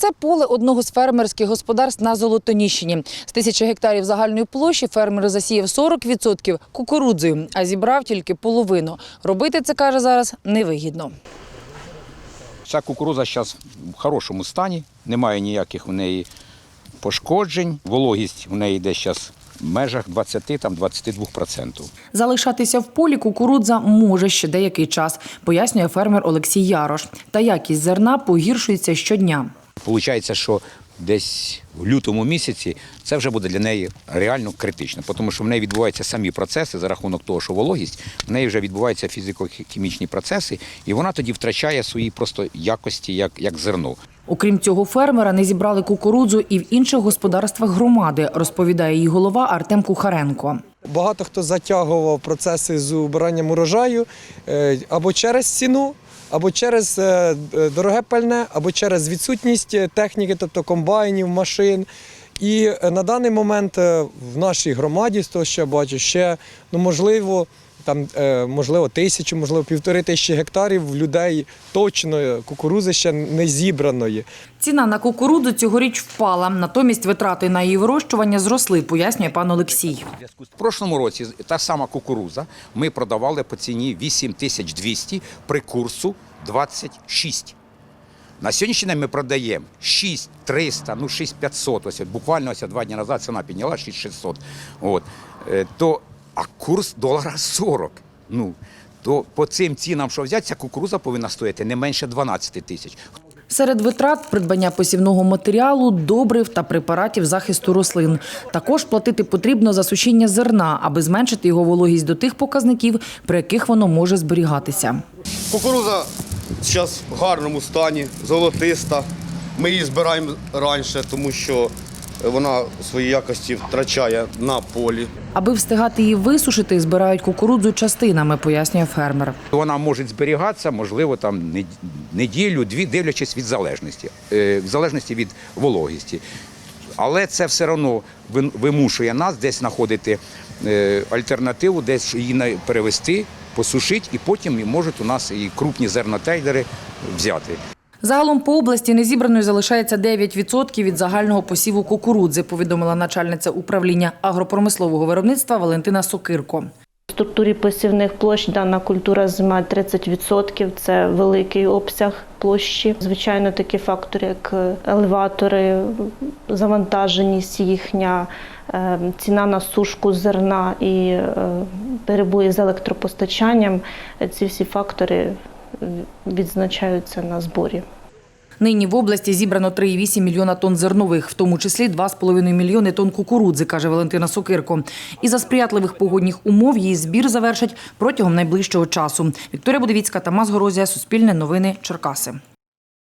Це поле одного з фермерських господарств на Золотоніщині. З тисячі гектарів загальної площі фермер засіяв 40% кукурудзою, а зібрав тільки половину. Робити це, каже, зараз невигідно. Ця кукуруза зараз в хорошому стані, немає ніяких в неї пошкоджень. Вологість в неї йде зараз в межах 20-22%. Залишатися в полі кукурудза може ще деякий час, пояснює фермер Олексій Ярош. Та якість зерна погіршується щодня. Получається, що десь в лютому місяці це вже буде для неї реально критично, тому що в неї відбуваються самі процеси за рахунок того, що вологість, в неї вже відбуваються фізико-хімічні процеси, і вона тоді втрачає свої просто якості як, як зерно. Окрім цього, фермера не зібрали кукурудзу і в інших господарствах громади, розповідає її голова Артем Кухаренко. Багато хто затягував процеси з убиранням урожаю е, або через ціну, або через е, е, дороге пальне, або через відсутність е, техніки, тобто комбайнів, машин. І на даний момент в нашій громаді, з того, що я бачу, ще ну, можливо, там, е, можливо, тисячу, можливо, півтори тисячі гектарів людей точно кукурузи ще не зібраної. Ціна на кукурудзу цьогоріч впала, натомість витрати на її вирощування зросли, пояснює пан Олексій. В прошлому році та сама кукуруза ми продавали по ціні 8200 при курсу 26. На сьогоднішній день ми продаємо 6300, ну 6500, ось буквально ось два дні назад ціна підняла 6600. От. Е, То, а курс долара 40. Ну, то по цим цінам, що взяти, ця кукуруза повинна стояти не менше 12 тисяч. Серед витрат придбання посівного матеріалу, добрив та препаратів захисту рослин. Також платити потрібно за сушіння зерна, аби зменшити його вологість до тих показників, при яких воно може зберігатися. Кукуруза зараз в гарному стані, золотиста. Ми її збираємо раніше, тому що вона свої якості втрачає на полі. Аби встигати її висушити, збирають кукурудзу частинами, пояснює фермер. Вона може зберігатися, можливо, там неділю, дві, дивлячись від залежності, е, в залежності від вологісті. Але це все одно вимушує нас десь знаходити е, альтернативу, десь її перевести, посушити, і потім можуть у нас і крупні зернотейдери взяти. Загалом по області незібраною залишається 9% від загального посіву кукурудзи, повідомила начальниця управління агропромислового виробництва Валентина Сокирко. В структурі посівних площ дана культура займає 30%. Це великий обсяг площі. Звичайно, такі фактори, як елеватори, завантаженість їхня, е, ціна на сушку зерна і е, перебої з електропостачанням. Ці всі фактори е, відзначаються на зборі. Нині в області зібрано 3,8 мільйона тонн зернових, в тому числі 2,5 мільйони тонн кукурудзи, каже Валентина Сокирко. І за сприятливих погодних умов її збір завершать протягом найближчого часу. Вікторія Будовіцька, Тамас Горозія, Суспільне новини, Черкаси.